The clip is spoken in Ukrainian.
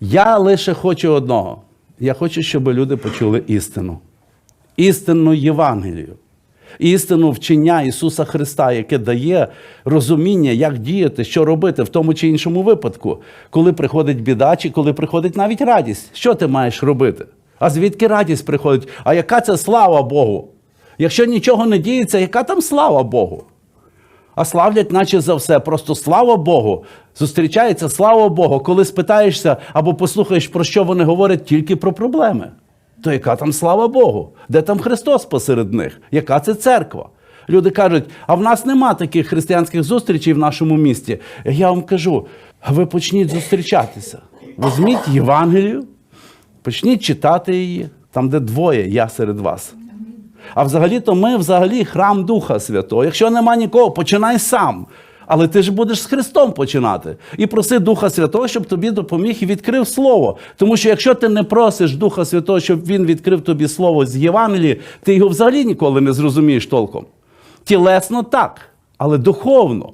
Я лише хочу одного. Я хочу, щоб люди почули істину. Істинну Євангелію. Істину вчення Ісуса Христа, яке дає розуміння, як діяти, що робити в тому чи іншому випадку, коли приходить біда, чи коли приходить навіть радість. Що ти маєш робити? А звідки радість приходить? А яка це слава Богу? Якщо нічого не діється, яка там слава Богу? А славлять, наче за все. Просто слава Богу. Зустрічається слава Богу. Коли спитаєшся або послухаєш, про що вони говорять, тільки про проблеми. То яка там слава Богу? Де там Христос посеред них? Яка це церква? Люди кажуть, а в нас нема таких християнських зустрічей в нашому місті. Я вам кажу, ви почніть зустрічатися. Візьміть Євангелію, почніть читати її, там, де двоє, я серед вас. А взагалі-то ми взагалі храм Духа Святого. Якщо нема нікого, починай сам. Але ти ж будеш з Христом починати. І проси Духа Святого, щоб тобі допоміг і відкрив Слово. Тому що якщо ти не просиш Духа Святого, щоб Він відкрив тобі Слово з Євангелії, ти його взагалі ніколи не зрозумієш толком. Тілесно так, але духовно.